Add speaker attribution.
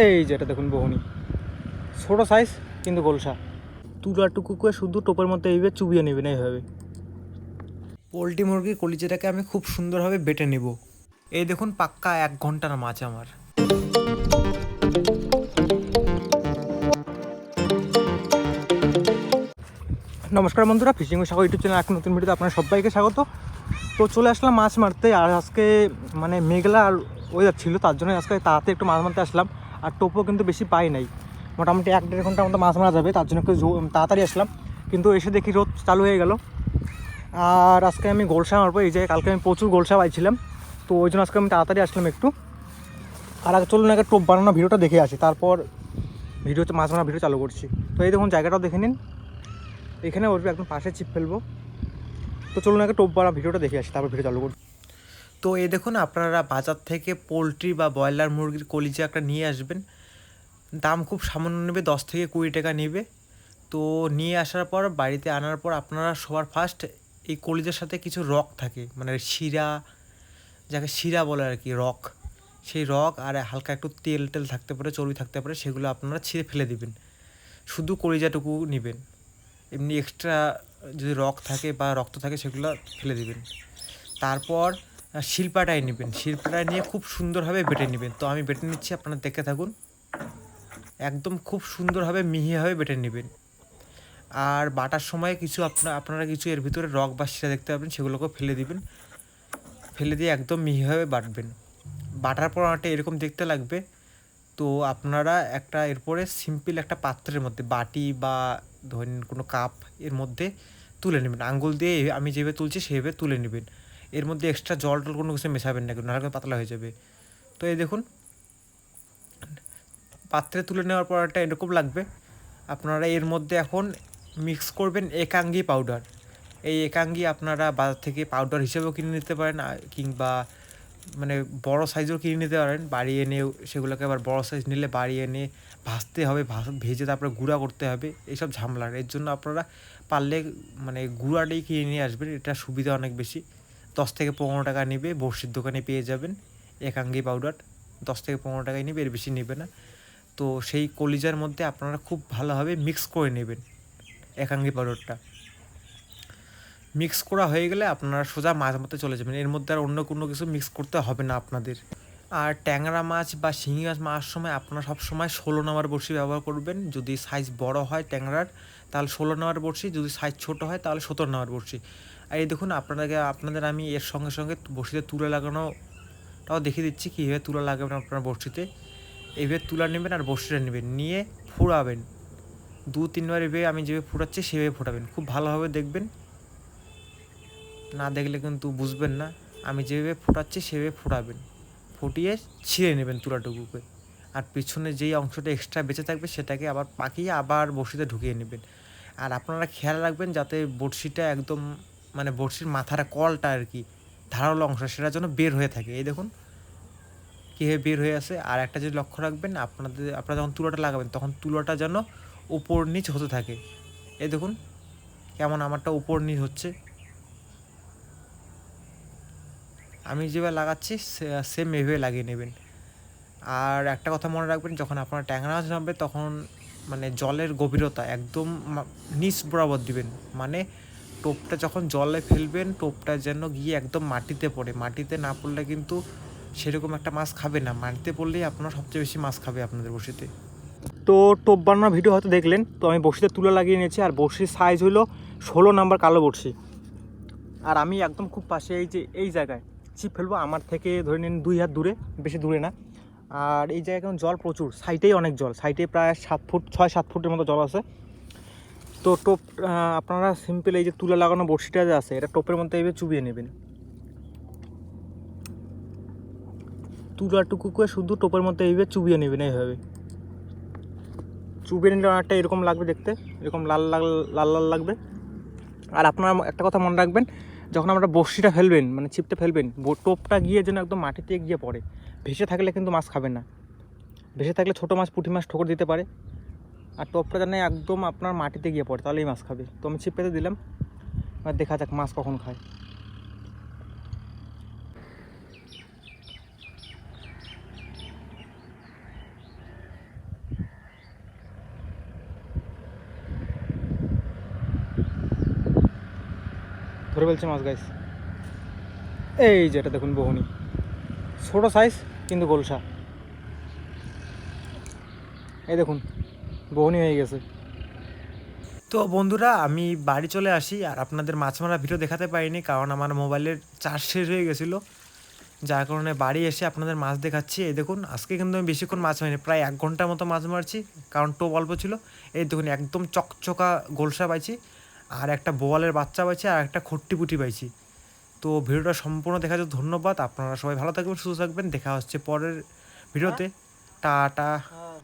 Speaker 1: এই যেটা দেখুন বহনি। ছোটো সাইজ কিন্তু গোলসা তুলাটুকুকে শুধু টোপের মধ্যে এইভাবে চুবিয়ে নেবেন এইভাবে। পোলট্রি মুরগির কলিজাটাকে আমি খুব সুন্দরভাবে বেটে নেব। এই দেখুন পাক্কা এক ঘণ্টার মাছ আমার। নমস্কার বন্ধুরা ফিশিং ও সাগর ইউটিউব চ্যানেল এক নতুন ভিডিওতে আপনার সবাইকে স্বাগত। তো চলে আসলাম মাছ মারতে আর আজকে মানে মেঘলা আর ওয়েদার ছিল তার জন্য আজকে তাড়াতাড়ি একটু মাছ মারতে আসলাম। আর টোপও কিন্তু বেশি পাই নাই। মোটামুটি এক দেড় ঘণ্টার মতো মাছ মারা যাবে, তার জন্য একটু তাড়াতাড়ি আসলাম। কিন্তু এসে দেখি রোদ চালু হয়ে গেল। আর আজকে আমি গোলসা মারবো, এই যে কালকে আমি প্রচুর গোলসা পাইছিলাম। তো ওই জন্য আজকে আমি তাড়াতাড়ি আসলাম একটু। আর আগে চলুন, আগে টোপ বানানো ভিডিওটা দেখে আসি। তারপর ভিডিওতে মাছ মারা ভিডিও চালু করছি। তো এই দেখুন, জায়গাটাও দেখে নিন। এখানে উঠবে একদম পাশে চিপ ফেলব। তো চলুন, আগে টোপ বাড়া ভিডিওটা দেখে আসি, তারপর ভিডিও চালু করব তো এ দেখুন, আপনারা বাজার থেকে পোলট্রি বা ব্রয়লার মুরগির কলিজা একটা নিয়ে আসবেন। দাম খুব সামান্য নেবে, দশ থেকে কুড়ি টাকা নেবে। তো নিয়ে আসার পর, বাড়িতে আনার পর আপনারা সবার ফার্স্ট এই কলিজার সাথে কিছু রক থাকে মানে শিরা, যাকে শিরা বলে আর কি, রক। সেই রক আর হালকা একটু তেল টেল থাকতে পারে, চর্বি থাকতে পারে, সেগুলো আপনারা ছিঁড়ে ফেলে দিবেন। শুধু কলিজাটুকু নেবেন। এমনি এক্সট্রা যদি রক থাকে বা রক্ত থাকে, সেগুলো ফেলে দিবেন। তারপর শিল্পাটাই নেবেন। শিল্পাটাই নিয়ে খুব সুন্দরভাবে বেটে নেবেন। তো আমি বেটে নিচ্ছি, আপনারা দেখে থাকুন। একদম খুব সুন্দরভাবে মিহিভাবে বেটে নেবেন। আর বাটার সময় কিছু আপনার আপনারা কিছু এর ভিতরে রক বা শিরা দেখতে পাবেন, সেগুলোকেও ফেলে দিবেন। ফেলে দিয়ে একদম মিহিভাবে বাটবেন। বাটার পর অনেকটা এরকম দেখতে লাগবে। তো আপনারা একটা এরপরে সিম্পল একটা পাত্রের মধ্যে, বাটি বা ধরেন কোনো কাপ এর মধ্যে তুলে নেবেন। আঙ্গুল দিয়ে আমি যেভাবে তুলছি, সেভাবে তুলে নেবেন। এর মধ্যে এক্সট্রা জল টল কোনো কিছু মেশাবেন না, নাহলে পাতলা হয়ে যাবে। তো এই দেখুন, পাত্রে তুলে নেওয়ার পর একটা এরকম লাগবে। আপনারা এর মধ্যে এখন মিক্স করবেন একাঙ্গি পাউডার এই একাঙ্গি আপনারা বাজার থেকে পাউডার হিসেবেও কিনে নিতে পারেন কিংবা মানে বড় সাইজও কিনে নিতে পারেন। বাড়ি এনেও সেগুলোকে আবার বড় সাইজ নিলে বাড়ি এনে ভাজতে হবে, ভেজে তারপরে গুঁড়া করতে হবে। এইসব ঝামেলার এর জন্য আপনারা পারলে মানে গুঁড়াটাই কিনে নিয়ে আসবেন, এটা সুবিধা অনেক বেশি। দশ থেকে পনেরো টাকা নেবে, বড়শির দোকানে পেয়ে যাবেন। একাঙ্গি পাউডার, দশ থেকে পনেরো টাকায় নেবে, এর বেশি নেবে না। তো সেই কলিজার মধ্যে আপনারা খুব ভালোভাবে মিক্স করে নেবেন একাঙ্গি পাউডারটা। মিক্স করা হয়ে গেলে আপনারা সোজা মাছ মারতে চলে যাবেন। এর মধ্যে আর অন্য কোনো কিছু মিক্স করতে হবে না আপনাদের। আর ট্যাংরা মাছ বা শিঙি মাছ মারার সময় আপনারা সব সময় ষোলো নাম্বার বড়শি ব্যবহার করবেন। যদি সাইজ বড় হয় ট্যাংরার, তাহলে ষোলো নাম্বার বড়শি, যদি সাইজ ছোট হয় তাহলে সতেরো নাম্বার বড়শি। আর এই দেখুন, আপনাদেরকে, আপনাদের আমি এর সঙ্গে সঙ্গে বড়শিতে তুলে লাগানোটাও দেখিয়ে দিচ্ছি কীভাবে তুলা লাগাবেন আপনার বড়শিতে এইভাবে তুলা নেবেন আর বড়শিটা নেবেন, নিয়ে ফুরাবেন। দু তিনবার এভাবে আমি যেভাবে ফুটাচ্ছি সেভাবে ফোটাবেন খুব ভালোভাবে দেখবেন। না দেখলে কিন্তু বুঝবেন না, আমি যেভাবে ফোটাচ্ছি সেভাবে ফোটাবেন ফুটিয়ে ছিঁড়ে নেবেন তুলাটুকুকে। আর পিছনে যেই অংশটা এক্সট্রা বেঁচে থাকবে সেটাকে আবার পাকিয়ে আবার বড়শিতে ঢুকিয়ে নেবেন। আর আপনারা খেয়াল রাখবেন যাতে বড়শিটা একদম মানে বড়শির মাথার কলটা আর কি, ধারালো অংশ, সেটা যেন বের হয়ে থাকে। এই দেখুন কীভাবে বের হয়ে আসে। আর একটা যদি লক্ষ্য রাখবেন, আপনাদের, আপনারা যখন তুলোটা লাগাবেন, তখন তুলোটা যেন উপর নিচ হতে থাকে। এই দেখুন, কেমন আমারটা উপর নিচ হচ্ছে। আমি যেভাবে লাগাচ্ছি সেম এভাবে লাগিয়ে নেবেন। আর একটা কথা মনে রাখবেন, যখন আপনার ট্যাংরা মাছ নামবে, তখন মানে জলের গভীরতা একদম নিচ বরাবর দিবেন। মানে টোপটা যখন জলে ফেলবেন, টোপটা যেন গিয়ে একদম মাটিতে পড়ে। মাটিতে না পড়লে কিন্তু সেরকম একটা মাছ খাবে না। মাটিতে পড়লেই আপনার সবচেয়ে বেশি মাছ খাবে আপনাদের বসিতে। তো টোপ বানানোর ভিডিও হয়তো দেখলেন। তো আমি বড়শিতে তুলে লাগিয়ে নিয়েছি। আর বড়শির সাইজ হলো ষোলো নাম্বার কালো বড়শি। আর আমি একদম খুব পাশে এই যে, এই জায়গায় ছিপ ফেলব। আমার থেকে ধরে নিন দুই হাত দূরে, বেশি দূরে না। আর এই জায়গায় জল প্রচুর। সাইটেই অনেক জল। সাইটে প্রায় সাত ফুট, ছয় সাত ফুটের মতো জল আছে। তো টোপ আপনারা সিম্পল এই যে তুলা লাগানো বড়শিটা যে আছে, এটা টোপের মধ্যে এইভাবে চুবিয়ে নেবেন। তুলাটুকুকে শুধু টোপের মধ্যে এইভাবে চুবিয়ে নেবেন এইভাবে। চুবিয়ে নিলে অনেকটা এরকম লাগবে দেখতে, এরকম লাল লাল লাল লাল লাগবে। আর আপনারা একটা কথা মনে রাখবেন, যখন আমরা বড়শিটা ফেলবেন মানে ছিপটা ফেলবেন টোপটা গিয়ে যেন একদম মাটিতে গিয়ে পড়ে। ভেসে থাকলে কিন্তু মাছ খাবে না। ভেসে থাকলে ছোটো মাছ, পুঁটি মাছ ঠোকর দিতে পারে। আর টপটা জানে একদম আপনার মাটিতে গিয়ে পড়ে, তাহলেই মাছ খাবে। তো আমি ছিপ পেতে দিলাম, এবার দেখা যাক মাছ কখন খায়। ধরে ফেলছে মাছ গাইস এই যে এটা দেখুন বহুনি। ছোটো সাইজ কিন্তু গোলসা। এই দেখুন বহনি হয়ে গেছে। তো বন্ধুরা আমি বাড়ি চলে আসি আর আপনাদের মাছ মারা ভিডিও দেখাতে পারিনি কারণ আমার মোবাইলের চার্জ শেষ হয়ে গেছিল। যার কারণে বাড়ি এসে আপনাদের মাছ দেখাচ্ছি। এই দেখুন আজকে কিন্তু আমি বেশিক্ষণ মাছ মারিনি প্রায় এক ঘণ্টার মতো মাছ মারছি কারণ টোপ অল্প ছিল। এই দেখুন একদম চকচকা গোলসা পাইছি আর একটা বোয়ালের বাচ্চা পাইছি আর একটা খট্টি পুটি পাইছি। তো ভিডিওটা সম্পূর্ণ দেখার জন্য ধন্যবাদ। আপনারা সবাই ভালো থাকবেন সুস্থ থাকবেন। দেখা হচ্ছে পরের ভিডিওতে। টাটা।